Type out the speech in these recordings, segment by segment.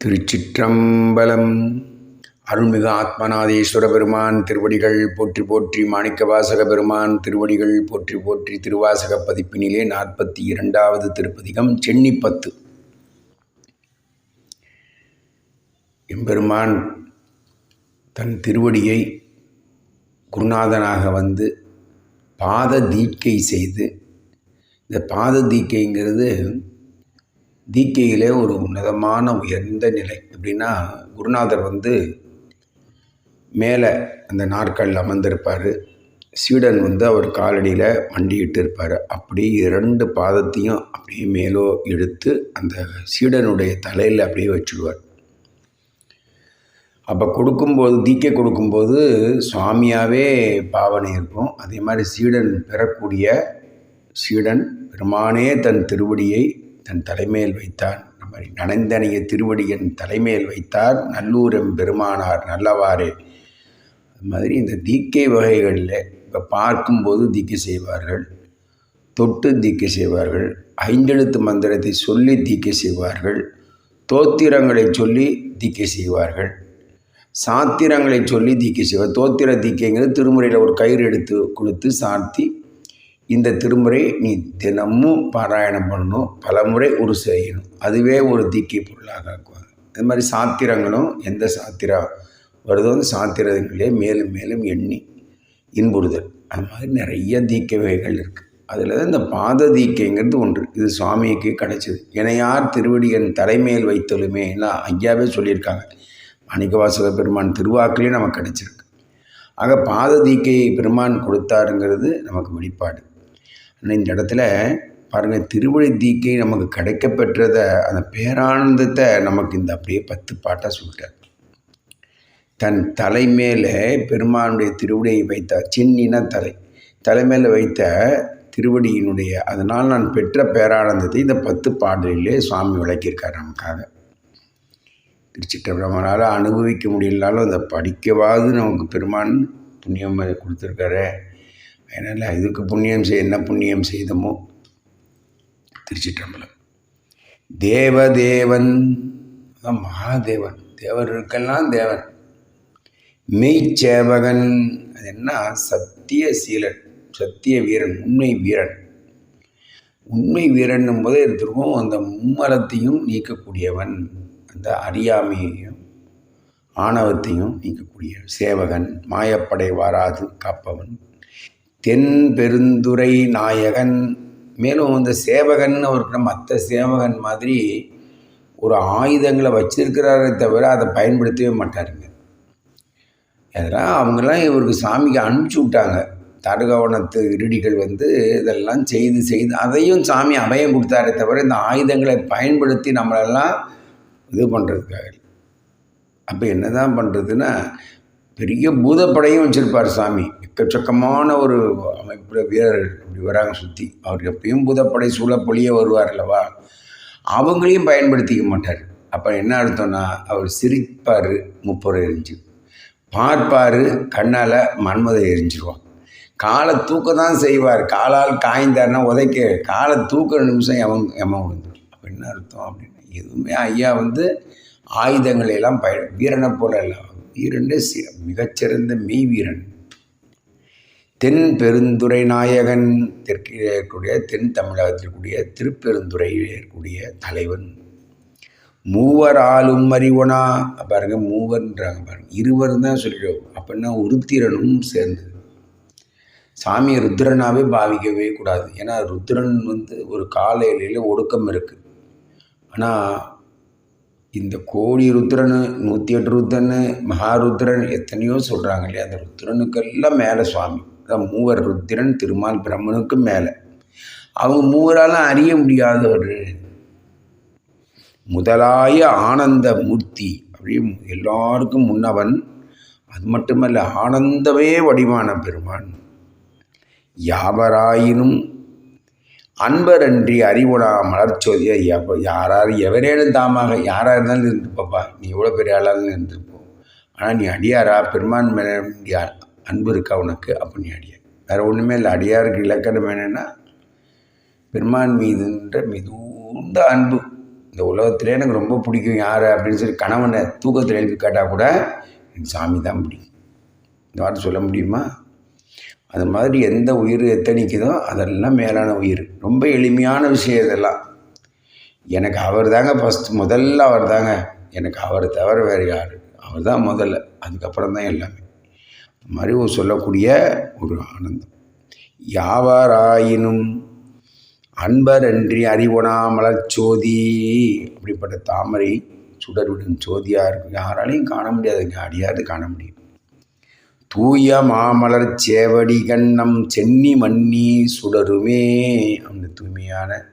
திருச்சிற்றம்பலம். அருள்மிகு ஆத்மநாதேஸ்வர பெருமான் திருவடிகள் போற்றி போற்றி மாணிக்கவாசக பெருமான் திருவடிகள் போற்றி போற்றி திருவாசக பதிப்பினிலே நாற்பத்தி இரண்டாவது திருப்பதிகம் சென்னிப்பத்து. எம்பெருமான் தன் திருவடியை குருநாதனாக வந்து பாத தீட்கை செய்து இந்த பாத தீட்கைங்கிறது தீக்கையிலே ஒரு உன்னதமான உயர்ந்த நிலை. எப்படின்னா குருநாதர் வந்து மேலே அந்த நாற்காலில் அமர்ந்திருப்பார். சீடன் வந்து அவர் காலடியில் மண்டியிட்டு இருப்பார். அப்படியே இரண்டு பாதத்தையும் அப்படியே மேலோ எடுத்து அந்த சீடனுடைய தலையில் அப்படியே வச்சுடுவார். அப்போ கொடுக்கும்போது தீக்கை கொடுக்கும்போது சுவாமியாகவே பாவனை இருக்கும். அதே மாதிரி சீடன் பெறக்கூடிய சீடன் பெருமானே தன் திருவடியை தன் தலைமையில் வைத்தான். இந்த மாதிரி நனைந்தனைய திருவடியன் தலைமையில் வைத்தார். நல்லூரம் பெருமானார் நல்லவாறே. அது மாதிரி இந்த தீக்கை வகைகளில் இப்போ பார்க்கும்போது தீக்கை செய்வார்கள். தொட்டு தீக்கை செய்வார்கள். ஐந்தெழுத்து மந்திரத்தை சொல்லி தீக்கை செய்வார்கள். தோத்திரங்களை சொல்லி தீக்கை செய்வார்கள். சாத்திரங்களை சொல்லி தீக்கை செய்வார். தோத்திர தீக்கைங்கிறது திருமுறையில் ஒரு கயிறு எடுத்து கொடுத்து சாத்தி இந்த திருமுறை நீ தினமும் பாராயணம் பண்ணணும். பலமுறை ஒரு உரு செய்யணும். அதுவே ஒரு தீக்கை பொருளாக ஆக்குவாங்க. இது மாதிரி சாத்திரங்களும் எந்த சாத்திரம் வருதோ அந்த சாத்திரங்களே மேலும் மேலும் எண்ணி இன்புறுதல். அது மாதிரி நிறைய தீக்க வகைகள் இருக்குது அதில் தான் இந்த பாத தீக்கைங்கிறது ஒன்று. இது சுவாமிக்கு கிடைச்சிது. யார் திருவடியன் தலைமையில் வைத்தலுமே எல்லாம் ஐயாவே சொல்லியிருக்காங்க. மாணிக்கவாசக பெருமான் திருவாக்கிலேயே நமக்கு கிடைச்சிருக்கு. ஆக பாத தீக்கையை பெருமான் கொடுத்தாருங்கிறது நமக்கு வெளிப்பாடு. ஆனால் இந்த இடத்துல பாருங்கள் திருவழி தீக்கை நமக்கு கிடைக்க பெற்றதை அந்த பேரானந்தத்தை நமக்கு இந்த அப்படியே பத்து பாட்டாக சொல்லிட்டார். தன் தலை மேலே பெருமானுடைய திருவடியை வைத்த சின்னின தலை. தலைமையில் வைத்த திருவடியினுடைய அதனால் நான் பெற்ற பேரானந்தத்தை இந்த பத்து பாடலிலே சுவாமி விளக்கியிருக்கார் நமக்காக. திருச்சிற்றம்பலமானால் அனுபவிக்க முடியலனாலும் அதை படிக்கவாது நமக்கு பெருமான் புண்ணியம் கொடுத்துருக்காரு. அதனால் இதுக்கு புண்ணியம் செய் என்ன புண்ணியம் செய்தமோ திருச்சிற்றம்பலம். தேவதேவன் அதான் மகாதேவன் தேவர் இருக்கெல்லாம் தேவன். மெய்ச்சேவகன் அது என்ன? சத்திய சீலன் சத்திய வீரன் உண்மை வீரன். உண்மை வீரன் போதே எடுத்திருக்கோம் அந்த மும்மலத்தையும் நீக்கக்கூடியவன் அந்த அறியாமையையும் ஆணவத்தையும் நீக்கக்கூடிய சேவகன் மாயப்படை வாராது காப்பவன். தென் பெருந்துரை நாயகன். மேலும் இந்த சேவகன் அவருக்கு மற்ற சேவகன் மாதிரி ஒரு ஆயுதங்களை வச்சிருக்கிறாரே தவிர அதை பயன்படுத்தவே மாட்டாருங்க. அதெல்லாம் அவங்கெல்லாம் இவருக்கு சாமிக்கு அனுப்பிச்சி விட்டாங்க. தடுகவனத்து இருடிகள் வந்து இதெல்லாம் செய்து செய்து அதையும் சாமி அபயம் கொடுத்தாரே தவிர இந்த ஆயுதங்களை பயன்படுத்தி நம்மளெல்லாம் இது பண்ணுறதுக்காக அப்போ என்ன தான் பண்ணுறதுன்னா பெரிய பூதப்படையும் வச்சுருப்பார் சாமி. எக்கச்சக்கமான ஒரு அமைப்பில் வீரர்கள் இப்படி வராங்க சுற்றி அவர் எப்பயும் பூதப்படை சூழப்பொழிய வருவார் அல்லவா? அவங்களையும் பயன்படுத்திக்க மாட்டார். அப்போ என்ன அர்த்தம்னா அவர் சிரிப்பார் முப்பரை எரிஞ்சு. பார்ப்பார் கண்ணால் மன்மதை எரிஞ்சிருவான். காலை தூக்க தான் செய்வார். காலால் காய்ந்தார்னா உதைக்க காலை தூக்க நிமிஷம் எவன் எமன் விழுந்துடும் அப்போ என்ன அர்த்தம் அப்படின்னு எதுவுமே ஐயா வந்து ஆயுதங்களை எல்லாம் பய வீரனை போல இல்லை வீரனே மிகச்சிறந்த மெய் வீரன். தென் பெருந்துறை நாயகன் தெற்கில் இருக்கக்கூடிய தென் தமிழகத்தில் இருக்கக்கூடிய திருப்பெருந்துறையில் இருக்கக்கூடிய தலைவன். மூவர் ஆளும் அறிவனா பாருங்க மூவர்ன்றாங்க பாருங்க. இருவர் தான் சொல்லிடுவோம் அப்படின்னா உருத்திரனும் சேர்ந்தது சாமியை ருத்ரனாகவே பாவிக்கவே கூடாது. ஏன்னா ருத்ரன் வந்து ஒரு காலையில ஒடுக்கம் இருக்குது ஆனால் இந்த கோடி ருத்ரனு நூற்றி எட்டு ருத்ரன் மகாருத்ரன் எத்தனையோ சொல்கிறாங்க இல்லையா? அந்த ருத்ரனுக்கெல்லாம் மேலே சுவாமி. தான் மூவர் ருத்திரன் திருமால் பிரம்மனுக்கும் மேலே. அவங்க மூவரால் அறிய முடியாதவர். முதலாய ஆனந்த மூர்த்தி அப்படி எல்லாருக்கும் முன்னவன். அது மட்டுமல்ல ஆனந்தமே வடிவான பெருமான். யாவராயினும் அன்பரன்றி அறிவுடா மலர்ச்சோதிய யாரார் எவரேனும் தாமாக யாராக இருந்தாலும் இருந்துப்பாப்பா நீ எவ்வளோ பெரிய ஆளாக இருந்திருப்போம். ஆனால் நீ அடியாரா? பெருமான் மேலே அன்பு இருக்கா உனக்கு? அப்படின்னு அடியார் வேறு ஒன்றுமே இல்லை. அடியாருக்கு இலக்கணம் என்னென்னா பெருமான் மீதுன்ற மிகுந்த அன்பு. இந்த உலகத்திலே எனக்கு ரொம்ப பிடிக்கும். யார் அப்படின்னு சொல்லி கணவனை தூக்கத்தில் எழுப்பி கேட்டால் கூட எனக்கு சாமி தான் பிடிக்கும். இந்த வார்த்தை சொல்ல முடியுமா? அது மாதிரி எந்த உயிர் எத்தனைக்குதோ அதெல்லாம் மேலான உயிர். ரொம்ப எளிமையான விஷயம் இதெல்லாம். எனக்கு அவர் தாங்க ஃபஸ்ட்டு முதல்ல அவர் தாங்க. எனக்கு அவர் தவிர வேறு யார்? அவர் தான் முதல்ல. அதுக்கப்புறம் தான் எல்லாமே. மறைவு மாதிரி ஒரு சொல்லக்கூடிய ஒரு ஆனந்தம். யாவராயினும் அன்பரன்றி அறிவொனா மலர்ச்சோதி. அப்படிப்பட்ட தாமரை சுடர்விடும் சோதியாக இருக்கும் யாராலையும் காண முடியாது. அடியாது காண முடியும். தூய மாமலர் சேவடி கண்ணம் சென்னி மன்னி சுடருமே அந்த தூய்மையான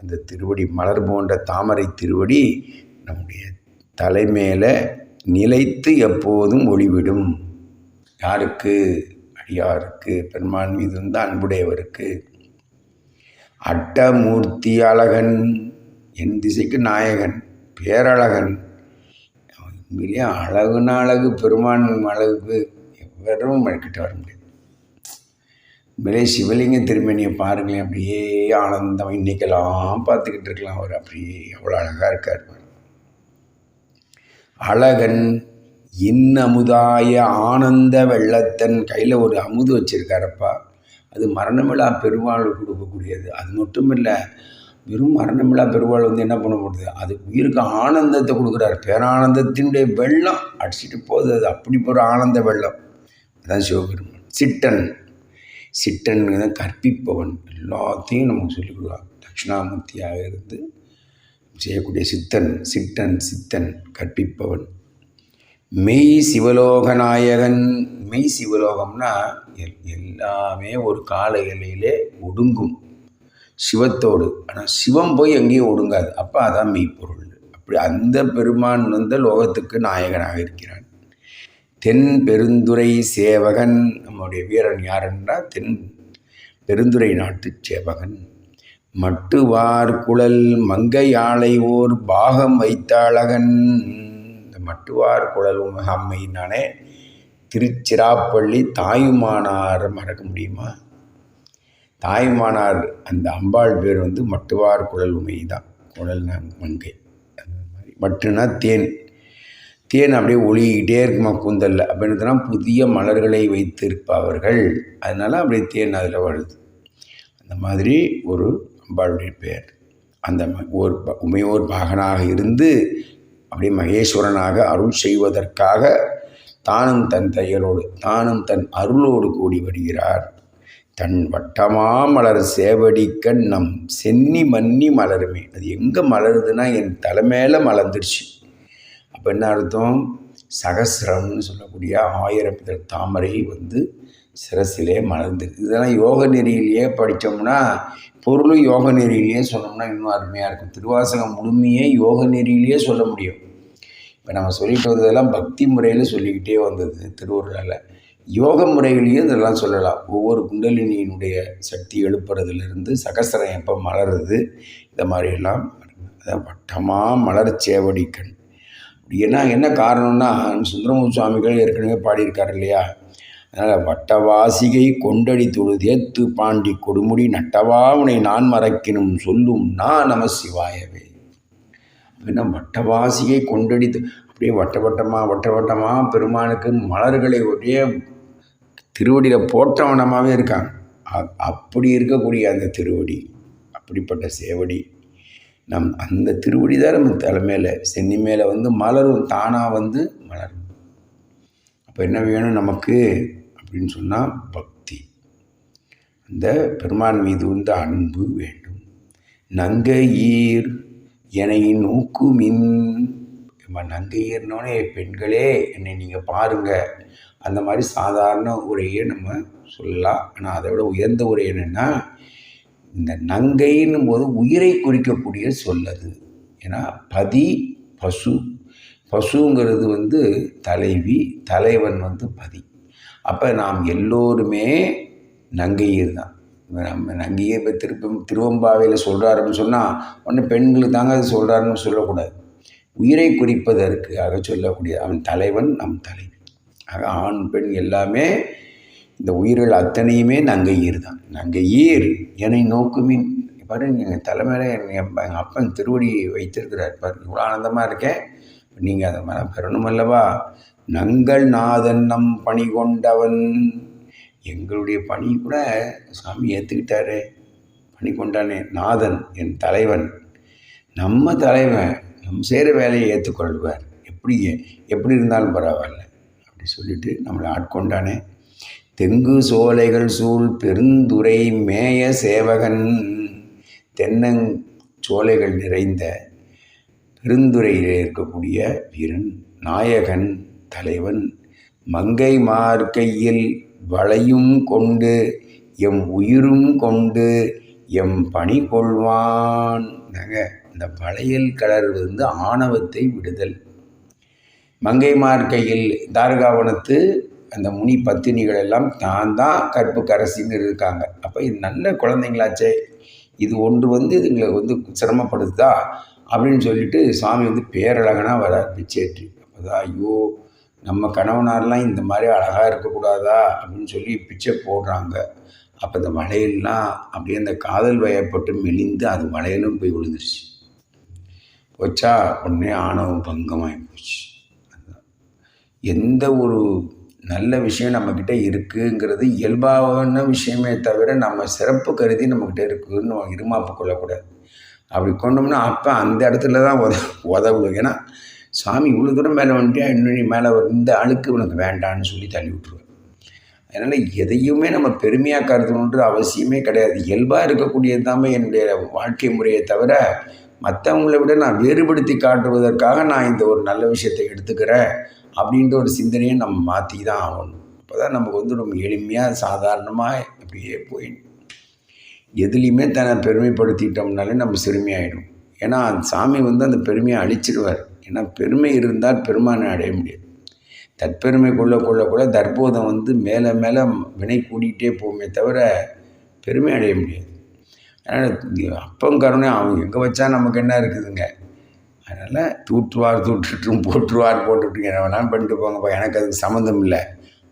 அந்த திருவடி மலர் போன்ற தாமரை திருவடி நம்முடைய தலைமையில் நிலைத்து எப்போதும் ஒளிவிடும். யாருக்கு? அடியாருக்கு. பெருமான் மீது வந்து அன்புடையவருக்கு. அட்டமூர்த்தி அழகன் என் திசைக்கு நாயகன் பேரழகன். உண்மையிலேயே அழகுனா அழகு பெருமான் அழகு. வெறும் கிட்ட வர முடியாது. உண்மையிலே சிவலிங்க திருமணியை பாருங்களேன். அப்படியே ஆனந்தம் இன்னைக்கெல்லாம் பார்த்துக்கிட்டு இருக்கலாம். அவர் அப்படியே அவ்வளோ அழகாக இருக்கார் அழகன் இன்னமுதாய ஆனந்த வெள்ளத்தன் கையில் ஒரு அமுது வச்சிருக்காரப்பா. அது மரணமிழா பெருமாள் கொடுக்கக்கூடியது. அது மட்டும் இல்லை வெறும் மரணமிழா பெருமாள் வந்து என்ன பண்ண முடியுது அது உயிருக்கு ஆனந்தத்தை கொடுக்குறாரு. பேரானந்தத்தினுடைய வெள்ளம் அடிச்சுட்டு போகுது. அது அப்படி ஒரு ஆனந்த வெள்ளம். அதான் சிவபெருமான். சிட்டன். சிட்டன் கற்பிப்பவன். எல்லாத்தையும் நமக்கு சொல்லிக் கொடுக்குறான். தட்சிணாமூர்த்தியாக இருந்து செய்யக்கூடிய சித்தன் சிட்டன் சித்தன் கற்பிப்பவன். மெய் சிவலோக நாயகன் மெய் சிவலோகம்னா எல் எல்லாமே ஒரு கால எல்லையிலே ஒடுங்கும். சிவத்தோடு. ஆனால் சிவம் போய் எங்கேயும் ஒடுங்காது. அப்போ அதான் மெய்ப்பொருள் அப்படி அந்த பெருமான் வந்து லோகத்துக்கு நாயகனாக இருக்கிறான். தென் பெருந்துரை சேவகன். நம்முடைய வீரன் யாருன்னா தென் பெருந்துரை நாட்டு சேவகன். மட்டுவார் குழல் மங்கை ஓர் பாகம் வைத்த அழகன். மட்டுவார் குழல் அம்மையினானே திருச்சிராப்பள்ளி தாயுமானார் மறக்க முடியுமா? தாயுமானார் அந்த அம்பாள் பேர் வந்து மட்டுவார் குழல் உமை தான். குழல் மங்கை. அந்த மாதிரி. மட்டுனா தேன். தேன் அப்படியே ஒளிக்கிட்டே இருக்குமா கூந்தலில். அப்படின்றதுனா புதிய மலர்களை வைத்திருப்பவர்கள். அதனால் அப்படியே தேன் அதில் வருது. அந்த மாதிரி ஒரு அம்பாளுடைய பெயர் அந்த ஓர் உமையோர் பாகனாக இருந்து அப்படி மகேஸ்வரனாக அருள் செய்வதற்காக தானும் தன் தையலோடு தானும் தன் அருளோடு கூடி வருகிறார். தன் வட்டமா மலர் சேவடிக்கண் நம் சென்னி மன்னி மலருமே. அது எங்கே மலருதுன்னா என் தலைமையில் மலர்ந்துருச்சு. அப்போ என்ன அர்த்தம்? சகசிரம்னு சொல்லக்கூடிய ஆயிரம் தாமரை வந்து சிரசிலே மலர்ந்துருக்கு. இதெல்லாம் யோக நெறியிலேயே படித்தோம்னா பொருளும் யோக நெறியிலேயே சொன்னோம்னா இன்னும் அருமையாக இருக்கும். திருவாசகம் முழுமையே யோக நெறியிலேயே சொல்ல முடியும். இப்போ நம்ம சொல்லிட்டு வந்ததெல்லாம் பக்தி முறையில் சொல்லிக்கிட்டே வந்தது திருவருளால். யோக முறைகளையும் இதெல்லாம் சொல்லலாம். ஒவ்வொரு குண்டலினியினுடைய சக்தி எழுப்புறதுலேருந்து சகசரம் எப்போ மலருது இந்த மாதிரியெல்லாம் அதான் வட்டமாக மலர் சேவடிக்கண். ஏன்னா என்ன காரணம்னா சுந்தரமூர் சுவாமிகள் ஏற்கனவே பாடியிருக்கார் இல்லையா? அதனால் வட்டவாசிகை கொண்டடி தொழுது பாண்டி கொடுமுடி நட்டவா உனை நான் மறக்கினும் சொல்லும் நான் நம சிவாயவே. அப்படின்னா வட்டவாசிகை கொண்டடித்து அப்படியே வட்ட வட்டமாக வட்ட வட்டமாக பெருமானுக்கு மலர்களை ஒரே திருவடியில் போட்டவனமாகவே இருக்காங்க அப்படி இருக்கக்கூடிய அந்த திருவடி அப்படிப்பட்ட சேவடி. நம் அந்த திருவடி தான் நம்ம தலைமையில் சென்னி மேலே வந்து மலரும் தானாக வந்து மலரும். அப்போ என்ன வேணும் நமக்கு? அப்படின்னு சொன்னால் பக்தி. அந்த பெருமான் மீது வந்து அன்பு வேண்டும். நங்கையீர் என்னை நோக்குமின். நங்கையர்னோடனே பெண்களே என்னை நீங்கள் பாருங்கள் அந்த மாதிரி சாதாரண உரையை நம்ம சொல்லலாம். ஆனால் அதை விட உயர்ந்த உரை என்னென்னா இந்த நங்கைன்னும் போது உயிரை குறிக்கக்கூடிய சொல்லது. ஏன்னா பதி பசு. பசுங்கிறது வந்து தலைவி தலைவன் வந்து பதி. அப்போ நாம் எல்லோருமே நங்கையர் தான் நம்ம நங்கையே இப்போ திருப்பம் திருவம்பாவையில் சொல்கிறாருன்னு சொன்னால் ஒன்று பெண்களுக்கு தாங்க அது சொல்கிறாருன்னு சொல்லக்கூடாது. உயிரை குறிப்பதற்காக சொல்லக்கூடிய அவன் தலைவன் நம் தலைவி. ஆக ஆண் பெண் எல்லாமே இந்த உயிர்கள் அத்தனையுமே நங்கையீர் தான் நங்கையீர் என்னை நோக்குமின். பாரு எங்கள் தலைமையில என் எங்கள் அப்பன் திருவடி வைத்திருக்கிறார். பாரு இவ்வளோ ஆனந்தமாக இருக்கேன் நீங்கள் அதை மன பெறணும் அல்லவா? நங்கள் நாதன் நம் பணி கொண்டவன். எங்களுடைய பணி கூட சாமி ஏற்றுக்கிட்டாரு பணி கொண்டானே நாதன் என் தலைவன். நம்ம தலைவன் நம் செய்கிற வேலையை ஏற்றுக்கொள்வார் எப்படி எப்படி இருந்தாலும் பரவாயில்ல. அப்படி சொல்லிட்டு நம்மளை ஆட்கொண்டானே. தெங்கு சோலைகள் சூழ் பெருந்துரை மேய சேவகன். தென்னங் சோலைகள் நிறைந்த பெருந்துறையில் இருக்கக்கூடிய வீரன் நாயகன். தலைவன் மங்கை மார்க்கையில் வளையும் கொண்டு எம் உயிரும் கொண்டு எம் பணி கொள்வான். இந்த வளையல் கலர் வந்து ஆணவத்தை விடுதல். மங்கை மார்க்கையில் தாரகாவனத்து அந்த முனி பத்தினிகள் எல்லாம் தான் தான் கற்பு கரசின்னு இருக்காங்க. அப்போ இது நல்ல குழந்தைங்களாச்சே. இது ஒன்று வந்து இதுங்களை வந்து சிரமப்படுத்துதா அப்படின்னு சொல்லிட்டு சாமி வந்து பேரழகனாக வரார் பிச்சேற்றி. அப்போதான் ஐயோ நம்ம கணவனாரெலாம் இந்த மாதிரி அழகாக இருக்கக்கூடாதா அப்படின்னு சொல்லி பிச்சை போடுறாங்க. அப்போ இந்த வளையல்லாம் அப்படியே அந்த காதல் வயப்பட்டு மெலிந்து அது வளையலும் போய் விழுந்துருச்சு. வச்சா உடனே ஆணவம் பங்கமாகி போச்சு. எந்த ஒரு நல்ல விஷயம் நம்மக்கிட்ட இருக்குங்கிறது இயல்பான விஷயமே தவிர நம்ம சிறப்பு கருதி நம்மக்கிட்ட இருக்குதுன்னு இருமாப்பு கொள்ளக்கூடாது. அப்படி கொண்டோம்னா அப்போ அந்த இடத்துல தான் உத உதவும் ஏன்னா சாமி இவ்வளோ தூரம் மேலே வந்துட்டு இன்னும் மேலே இந்த அழுக்கு உனக்கு வேண்டான்னு சொல்லி தள்ளி விட்ருவேன் அதனால் எதையுமே நம்ம பெருமையாக கருதணுன்றது அவசியமே கிடையாது. இயல்பாக இருக்கக்கூடியது தாமே என்னுடைய வாழ்க்கை முறையை தவிர மற்றவங்களை விட நான் வேறுபடுத்தி காட்டுவதற்காக நான் இந்த ஒரு நல்ல விஷயத்தை எடுத்துக்கிறேன் அப்படின்ற ஒரு சிந்தனையை நம்ம மாற்றி தான் ஆகணும். அப்போ தான் நமக்கு வந்து ரொம்ப எளிமையாக சாதாரணமாக இப்படியே போய் எதுலேயுமே தன்னை பெருமைப்படுத்திட்டோம்னாலே நம்ம சிறுமியாயிடும். ஏன்னா அந்த சாமி வந்து அந்த பெருமையை அழிச்சிடுவார் ஏன்னா பெருமை இருந்தால் பெருமானை அடைய முடியாது. தற்பெருமை கொள்ள கொள்ள கூட தற்போதம் வந்து மேலே மேலே வினை கூடிகிட்டே போகுமே தவிர பெருமை அடைய முடியாது. அதனால் அப்பம் கருணை அவங்க எங்கே வச்சா நமக்கு என்ன இருக்குதுங்க? அதனால் தூற்றுவார் தூற்றுட்டும் போற்றுவார் போட்டுட்டு என்ன வேணாலும் பண்ணிட்டு போங்கப்பா எனக்கு அதுக்கு சம்மந்தம் இல்லை.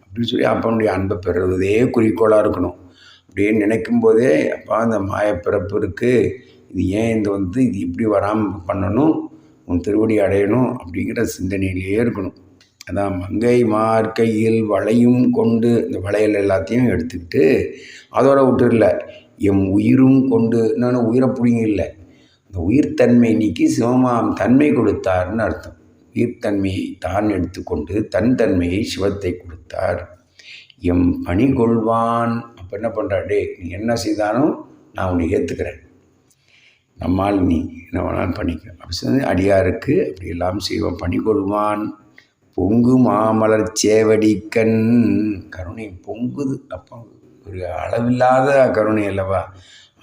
அப்படின்னு சொல்லி அப்பனுடைய அன்பை பெறுவதே குறிக்கோளாக இருக்கணும். அப்படின்னு நினைக்கும் போதே அப்பா அந்த மாயப்பிறப்பு இருக்குது இது ஏன் இந்த வந்து இது இப்படி வராமல் பண்ணணும்? உன் திருவடி அடையணும் அப்படிங்கிற சிந்தனையிலேயே இருக்கணும். அதான் மங்கை மார்க்கையில் வளையும் கொண்டு இந்த வளையல் எல்லாத்தையும் எடுத்துக்கிட்டு அதோட விட்டுடல எம் உயிரும் கொண்டு இன்னொன்று உயிரை பிடிங்க இல்லை. இந்த உயிர்த்தன்மை நீக்கி சிவமாம் தன்மை கொடுத்தார்னு அர்த்தம். உயிர்த்தன்மையை தான் எடுத்துக்கொண்டு தன் தன்மையை சிவத்தை கொடுத்தார். எம் பணி கொள்வான் அப்போ என்ன பண்ணுறாடே நீ என்ன செய்தாலும் நான் உன்னை ஏற்றுக்கிறேன் நம்மால் நீ என்ன வேணாலும் பண்ணிக்க அப்படி அடியாருக்கு அப்படி எல்லாம் செய்வோம் பணி கொள்வான் பொங்கு மாமலர் சேவடிக்கண். கருணை பொங்குது. அப்போ ஒரு அளவில்லாத கருணை அல்லவா?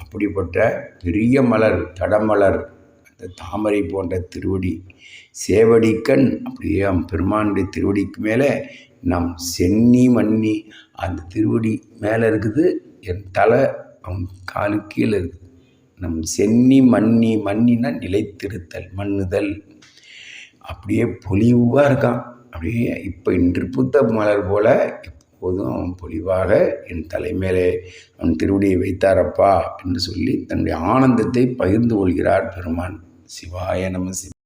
அப்படிப்பட்ட பெரிய மலர் தடமலர் அந்த தாமரை போன்ற திருவடி சேவடிக்கண். அப்படியே பெருமானுடைய திருவடிக்கு மேலே நம் சென்னி மன்னி அந்த திருவடி மேலே இருக்குது. என் தலை அவன் காலு கீழே இருக்குது. நம் சென்னி மண்ணி மண்ணினா நிலைத்திருத்தல் மண்ணுதல். அப்படியே பொலிவாக இருக்கான். அப்படியே இப்போ இன்று புத்த மலர் போல எப்போதும் அவன் பொலிவாக என் தலைமையிலே அவன் திருவடியை வைத்தாரப்பா என்று சொல்லி தன்னுடைய ஆனந்தத்தை பகிர்ந்து கொள்கிறார் பெருமான். சிவாய நம சிவ